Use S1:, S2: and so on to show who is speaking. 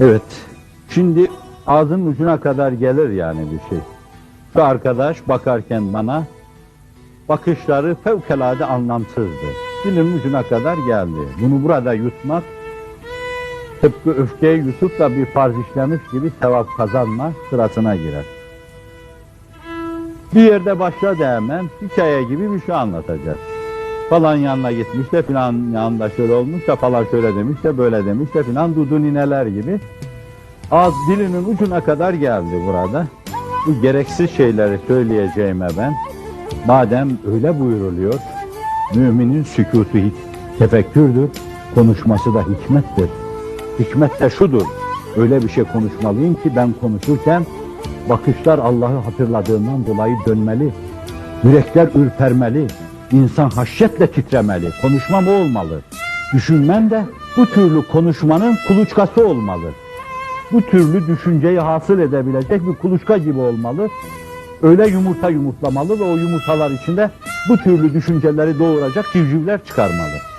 S1: Evet. Şimdi ağzının ucuna kadar gelir yani bir şey. Şu arkadaş bakarken bana bakışları fevkalade anlamsızdı. Dilimin ucuna kadar geldi. Bunu burada yutmak tıpkı öfkeyi yutup da bir farz işlemiş gibi sevap kazanma sırasına girer. Bir yerde başladı hemen hikaye gibi bir şey anlatacak. Falan yanına gitmiş de filan yanında şöyle olmuş da falan şöyle demiş de böyle demiş de filan dudu nineler gibi. Az dilinin ucuna kadar geldi burada. Bu gereksiz şeyleri söyleyeceğime ben. Madem öyle buyuruluyor, müminin sükutu hik- tefekkürdür, konuşması da hikmettir. Hikmet de şudur, öyle bir şey konuşmalıyım ki ben konuşurken bakışlar Allah'ı hatırladığından dolayı dönmeli, yürekler ürpermeli, insan haşyetle titremeli, konuşmam olmalı. Düşünmem de bu türlü konuşmanın kuluçkası olmalı bu türlü düşünceyi hasıl edebilecek bir kuluçka gibi olmalı. Öyle yumurta yumurtlamalı ve o yumurtalar içinde bu türlü düşünceleri doğuracak civcivler çıkarmalı.